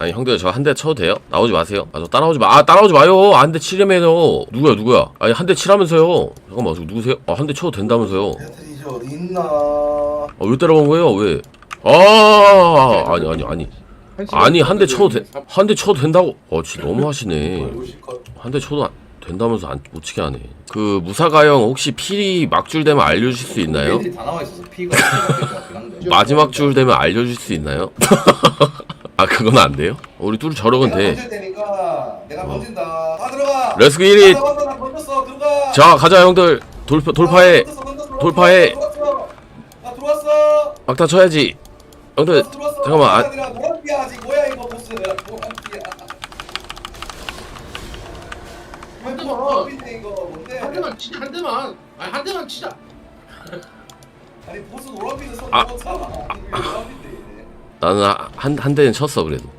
아니 형들 저 한 대 쳐도 돼요? 나오지 마세요. 아 저 따라오지 마. 아 따라오지 마요. 한대 치려면요. 누구야 누구야? 아니 한 대 치라면서요. 잠깐만 저 누구세요? 아 한 대 쳐도 된다면서요. 배터리 이제 어디 있나? 아왜 따라온 거예요? 왜? 아 아니 아니 아니 아니 한 대 쳐도 돼. 한 대 쳐도 된다고. 어 진짜 너무 하시네. 한 대 쳐도 안- 된다면서 안 못 치게 하네. 그 무사가형 혹시 필이 막줄 되면 알려줄 수 있나요? 애들이 다 나와 있어서 피가. 마지막 줄 되면 알려줄 수 있나요? 아 그건 안 돼요? 우리 저력은 내가 돼. 던질 테니까 내가 어. 던진다. 다 들어가. 레츠고 1위. 나 던져, 나 던졌어. 들어가. 자 가자 형들 돌파 돌파해 던졌어, 던졌어, 들어왔어, 돌파해. 나 들어왔어. 막타 쳐야지 형들 들어왔어, 들어왔어. 잠깐만, 아- 아니라 노란띠야 아직 뭐야 이거 보스. 노란띠야. 한 대만. 노란띠인데 이거 뭔데? 한 대만 치자 한 대만 아니 한 대만 치자 아니 보스 노란띠는 손 아. 넘었잖아. 나는 한 한 대는 쳤어 그래도